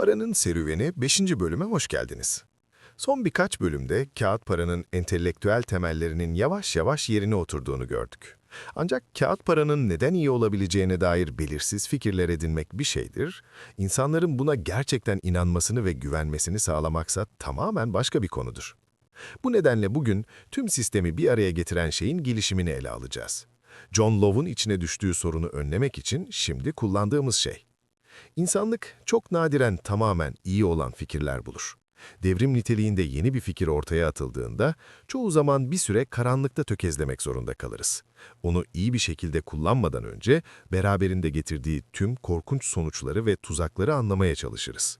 Paranın Serüveni 5. bölüme hoş geldiniz. Son birkaç bölümde kağıt paranın entelektüel temellerinin yavaş yavaş yerine oturduğunu gördük. Ancak kağıt paranın neden iyi olabileceğine dair belirsiz fikirler edinmek bir şeydir, insanların buna gerçekten inanmasını ve güvenmesini sağlamaksa tamamen başka bir konudur. Bu nedenle bugün tüm sistemi bir araya getiren şeyin gelişimini ele alacağız. John Love'un içine düştüğü sorunu önlemek için şimdi kullandığımız şey. İnsanlık çok nadiren tamamen iyi olan fikirler bulur. Devrim niteliğinde yeni bir fikir ortaya atıldığında çoğu zaman bir süre karanlıkta tökezlemek zorunda kalırız. Onu iyi bir şekilde kullanmadan önce beraberinde getirdiği tüm korkunç sonuçları ve tuzakları anlamaya çalışırız.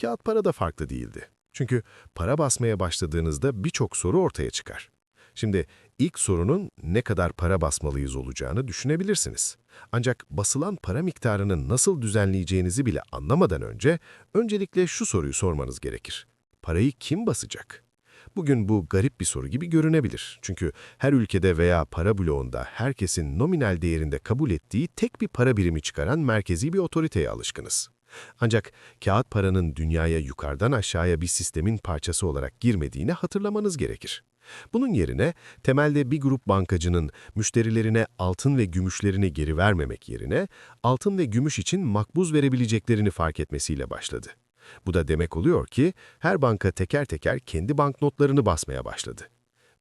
Kağıt para da farklı değildi. Çünkü para basmaya başladığınızda birçok soru ortaya çıkar. Şimdi ilk sorunun ne kadar para basmalıyız olacağını düşünebilirsiniz. Ancak basılan para miktarını nasıl düzenleyeceğinizi bile anlamadan önce öncelikle şu soruyu sormanız gerekir. Parayı kim basacak? Bugün bu garip bir soru gibi görünebilir. Çünkü her ülkede veya para bloğunda herkesin nominal değerinde kabul ettiği tek bir para birimi çıkaran merkezi bir otoriteye alışkınız. Ancak kağıt paranın dünyaya yukarıdan aşağıya bir sistemin parçası olarak girmediğini hatırlamanız gerekir. Bunun yerine temelde bir grup bankacının müşterilerine altın ve gümüşlerini geri vermemek yerine altın ve gümüş için makbuz verebileceklerini fark etmesiyle başladı. Bu da demek oluyor ki her banka teker teker kendi banknotlarını basmaya başladı.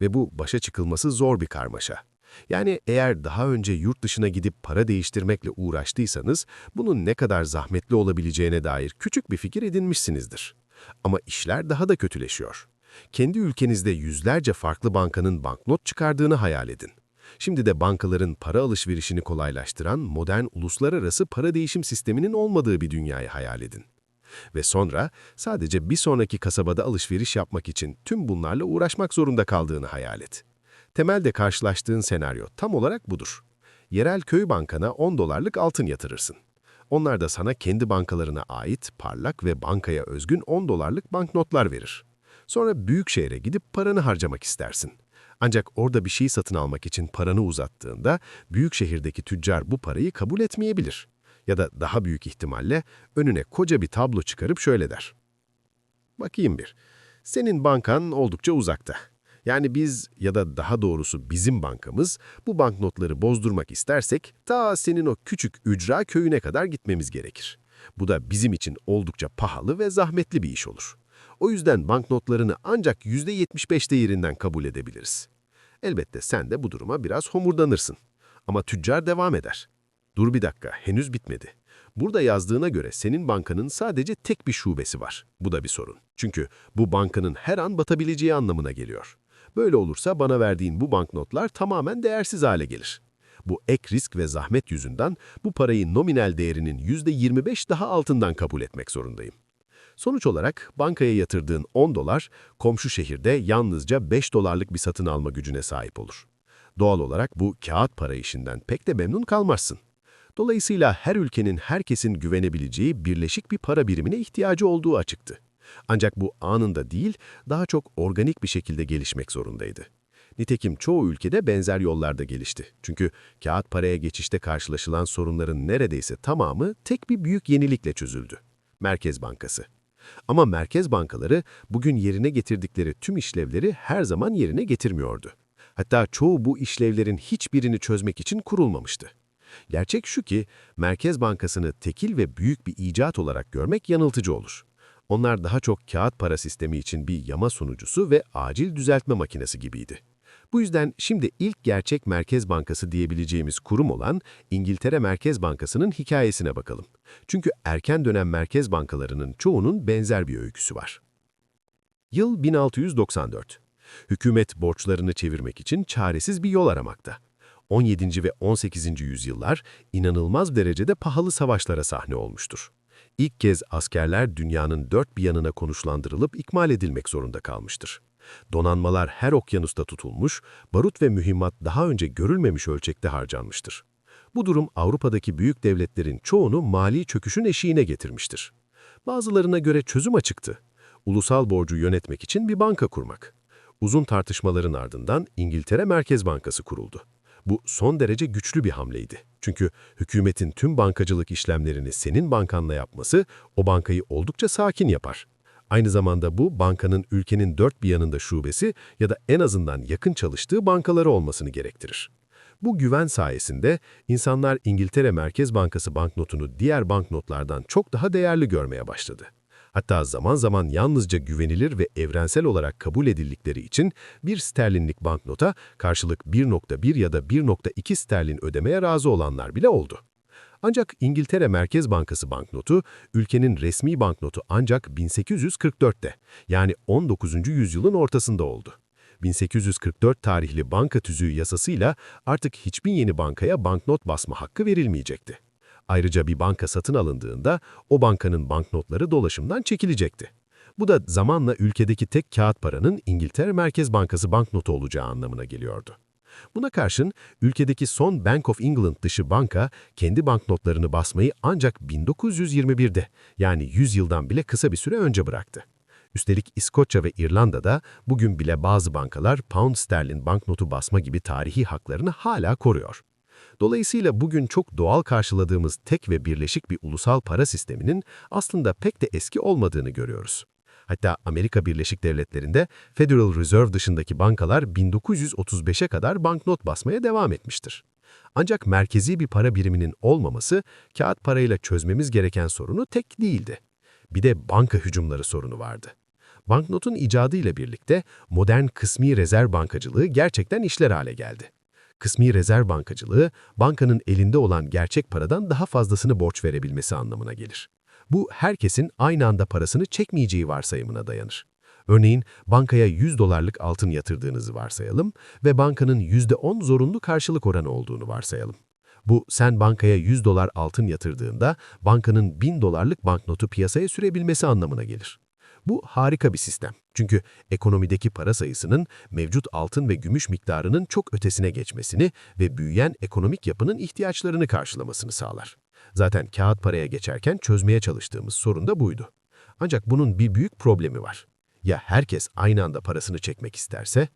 Ve bu başa çıkılması zor bir karmaşa. Yani eğer daha önce yurt dışına gidip para değiştirmekle uğraştıysanız bunun ne kadar zahmetli olabileceğine dair küçük bir fikir edinmişsinizdir. Ama işler daha da kötüleşiyor. Kendi ülkenizde yüzlerce farklı bankanın banknot çıkardığını hayal edin. Şimdi de bankaların para alışverişini kolaylaştıran modern uluslararası para değişim sisteminin olmadığı bir dünyayı hayal edin. Ve sonra sadece bir sonraki kasabada alışveriş yapmak için tüm bunlarla uğraşmak zorunda kaldığını hayal et. Temelde karşılaştığın senaryo tam olarak budur. Yerel köy bankana 10 dolarlık altın yatırırsın. Onlar da sana kendi bankalarına ait parlak ve bankaya özgün 10 dolarlık banknotlar verir. Sonra büyük şehre gidip paranı harcamak istersin. Ancak orada bir şey satın almak için paranı uzattığında büyük şehirdeki tüccar bu parayı kabul etmeyebilir. Ya da daha büyük ihtimalle önüne koca bir tablo çıkarıp şöyle der. Bakayım bir, senin bankan oldukça uzakta. Yani biz ya da daha doğrusu bizim bankamız bu banknotları bozdurmak istersek ta senin o küçük ücra köyüne kadar gitmemiz gerekir. Bu da bizim için oldukça pahalı ve zahmetli bir iş olur. O yüzden banknotlarını ancak %75 değerinden kabul edebiliriz. Elbette sen de bu duruma biraz homurdanırsın. Ama tüccar devam eder. Dur bir dakika, henüz bitmedi. Burada yazdığına göre senin bankanın sadece tek bir şubesi var. Bu da bir sorun. Çünkü bu bankanın her an batabileceği anlamına geliyor. Böyle olursa bana verdiğin bu banknotlar tamamen değersiz hale gelir. Bu ek risk ve zahmet yüzünden bu parayı nominal değerinin %25 daha altından kabul etmek zorundayım. Sonuç olarak bankaya yatırdığın 10 dolar, komşu şehirde yalnızca 5 dolarlık bir satın alma gücüne sahip olur. Doğal olarak bu kağıt para işinden pek de memnun kalmazsın. Dolayısıyla her ülkenin herkesin güvenebileceği birleşik bir para birimine ihtiyacı olduğu açıktı. Ancak bu anında değil, daha çok organik bir şekilde gelişmek zorundaydı. Nitekim çoğu ülkede benzer yollarda gelişti. Çünkü kağıt paraya geçişte karşılaşılan sorunların neredeyse tamamı tek bir büyük yenilikle çözüldü. Merkez Bankası. Ama merkez bankaları bugün yerine getirdikleri tüm işlevleri her zaman yerine getirmiyordu. Hatta çoğu bu işlevlerin hiçbirini çözmek için kurulmamıştı. Gerçek şu ki, Merkez Bankası'nı tekil ve büyük bir icat olarak görmek yanıltıcı olur. Onlar daha çok kağıt para sistemi için bir yama sunucusu ve acil düzeltme makinesi gibiydi. Bu yüzden şimdi ilk gerçek Merkez Bankası diyebileceğimiz kurum olan İngiltere Merkez Bankası'nın hikayesine bakalım. Çünkü erken dönem merkez bankalarının çoğunun benzer bir öyküsü var. Yıl 1694. Hükümet borçlarını çevirmek için çaresiz bir yol aramakta. 17. ve 18. yüzyıllar inanılmaz derecede pahalı savaşlara sahne olmuştur. İlk kez askerler dünyanın dört bir yanına konuşlandırılıp ikmal edilmek zorunda kalmıştır. Donanmalar her okyanusta tutulmuş, barut ve mühimmat daha önce görülmemiş ölçekte harcanmıştır. Bu durum Avrupa'daki büyük devletlerin çoğunu mali çöküşün eşiğine getirmiştir. Bazılarına göre çözüm açıktı. Ulusal borcu yönetmek için bir banka kurmak. Uzun tartışmaların ardından İngiltere Merkez Bankası kuruldu. Bu son derece güçlü bir hamleydi. Çünkü hükümetin tüm bankacılık işlemlerini senin bankanla yapması o bankayı oldukça sakin yapar. Aynı zamanda bu bankanın ülkenin dört bir yanında şubesi ya da en azından yakın çalıştığı bankaları olmasını gerektirir. Bu güven sayesinde insanlar İngiltere Merkez Bankası banknotunu diğer banknotlardan çok daha değerli görmeye başladı. Hatta zaman zaman yalnızca güvenilir ve evrensel olarak kabul edildikleri için bir sterlinlik banknota karşılık 1.1 ya da 1.2 sterlin ödemeye razı olanlar bile oldu. Ancak İngiltere Merkez Bankası banknotu, ülkenin resmi banknotu ancak 1844'te, yani 19. yüzyılın ortasında oldu. 1844 tarihli banka tüzüğü yasasıyla artık hiçbir yeni bankaya banknot basma hakkı verilmeyecekti. Ayrıca bir banka satın alındığında o bankanın banknotları dolaşımdan çekilecekti. Bu da zamanla ülkedeki tek kağıt paranın İngiltere Merkez Bankası banknotu olacağı anlamına geliyordu. Buna karşın ülkedeki son Bank of England dışı banka kendi banknotlarını basmayı ancak 1921'de yani 100 yıldan bile kısa bir süre önce bıraktı. Üstelik İskoçya ve İrlanda'da bugün bile bazı bankalar pound sterlin banknotu basma gibi tarihi haklarını hala koruyor. Dolayısıyla bugün çok doğal karşıladığımız tek ve birleşik bir ulusal para sisteminin aslında pek de eski olmadığını görüyoruz. Hatta Amerika Birleşik Devletleri'nde Federal Reserve dışındaki bankalar 1935'e kadar banknot basmaya devam etmiştir. Ancak merkezi bir para biriminin olmaması, kağıt parayla çözmemiz gereken sorunu tek değildi. Bir de banka hücumları sorunu vardı. Banknotun icadıyla birlikte modern kısmi rezerv bankacılığı gerçekten işler hale geldi. Kısmi rezerv bankacılığı, bankanın elinde olan gerçek paradan daha fazlasını borç verebilmesi anlamına gelir. Bu, herkesin aynı anda parasını çekmeyeceği varsayımına dayanır. Örneğin, bankaya 100 dolarlık altın yatırdığınızı varsayalım ve bankanın %10 zorunlu karşılık oranı olduğunu varsayalım. Bu, sen bankaya 100 dolar altın yatırdığında bankanın 1000 dolarlık banknotu piyasaya sürebilmesi anlamına gelir. Bu harika bir sistem. Çünkü ekonomideki para sayısının mevcut altın ve gümüş miktarının çok ötesine geçmesini ve büyüyen ekonomik yapının ihtiyaçlarını karşılamasını sağlar. Zaten kağıt paraya geçerken çözmeye çalıştığımız sorun da buydu. Ancak bunun bir büyük problemi var. Ya herkes aynı anda parasını çekmek isterse?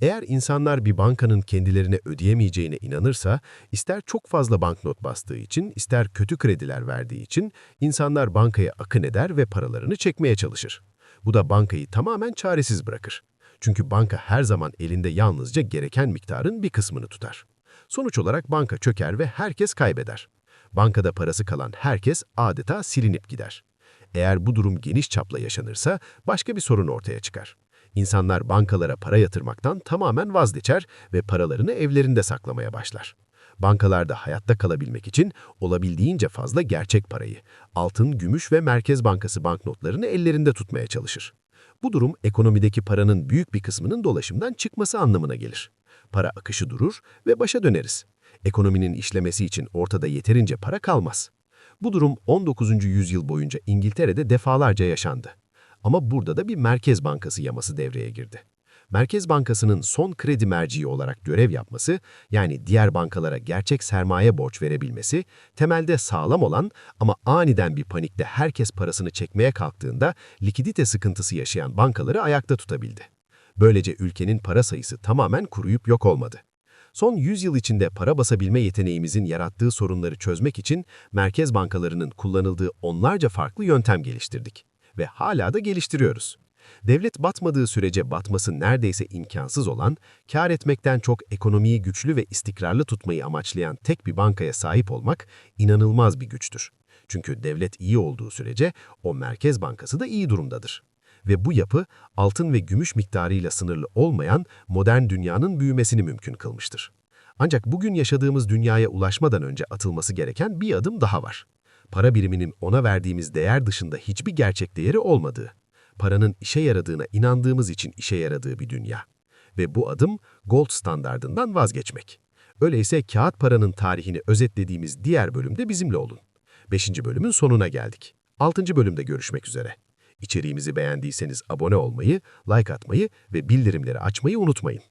Eğer insanlar bir bankanın kendilerine ödeyemeyeceğine inanırsa, ister çok fazla banknot bastığı için, ister kötü krediler verdiği için insanlar bankaya akın eder ve paralarını çekmeye çalışır. Bu da bankayı tamamen çaresiz bırakır. Çünkü banka her zaman elinde yalnızca gereken miktarın bir kısmını tutar. Sonuç olarak banka çöker ve herkes kaybeder. Bankada parası kalan herkes adeta silinip gider. Eğer bu durum geniş çapla yaşanırsa başka bir sorun ortaya çıkar. İnsanlar bankalara para yatırmaktan tamamen vazgeçer ve paralarını evlerinde saklamaya başlar. Bankalarda hayatta kalabilmek için olabildiğince fazla gerçek parayı, altın, gümüş ve Merkez Bankası banknotlarını ellerinde tutmaya çalışır. Bu durum ekonomideki paranın büyük bir kısmının dolaşımdan çıkması anlamına gelir. Para akışı durur ve başa döneriz. Ekonominin işlemesi için ortada yeterince para kalmaz. Bu durum 19. yüzyıl boyunca İngiltere'de defalarca yaşandı. Ama burada da bir Merkez Bankası yaması devreye girdi. Merkez Bankası'nın son kredi merciği olarak görev yapması, yani diğer bankalara gerçek sermaye borç verebilmesi, temelde sağlam olan ama aniden bir panikte herkes parasını çekmeye kalktığında likidite sıkıntısı yaşayan bankaları ayakta tutabildi. Böylece ülkenin para sayısı tamamen kuruyup yok olmadı. Son 100 yıl içinde para basabilme yeteneğimizin yarattığı sorunları çözmek için merkez bankalarının kullanıldığı onlarca farklı yöntem geliştirdik ve hala da geliştiriyoruz. Devlet batmadığı sürece batması neredeyse imkansız olan, kar etmekten çok ekonomiyi güçlü ve istikrarlı tutmayı amaçlayan tek bir bankaya sahip olmak inanılmaz bir güçtür. Çünkü devlet iyi olduğu sürece o merkez bankası da iyi durumdadır. Ve bu yapı altın ve gümüş miktarıyla sınırlı olmayan modern dünyanın büyümesini mümkün kılmıştır. Ancak bugün yaşadığımız dünyaya ulaşmadan önce atılması gereken bir adım daha var. Para biriminin ona verdiğimiz değer dışında hiçbir gerçek değeri olmadığı paranın işe yaradığına inandığımız için işe yaradığı bir dünya. Ve bu adım gold standardından vazgeçmek. Öyleyse kağıt paranın tarihini özetlediğimiz diğer bölümde bizimle olun. Beşinci bölümün sonuna geldik. Altıncı bölümde görüşmek üzere. İçeriğimizi beğendiyseniz abone olmayı, like atmayı ve bildirimleri açmayı unutmayın.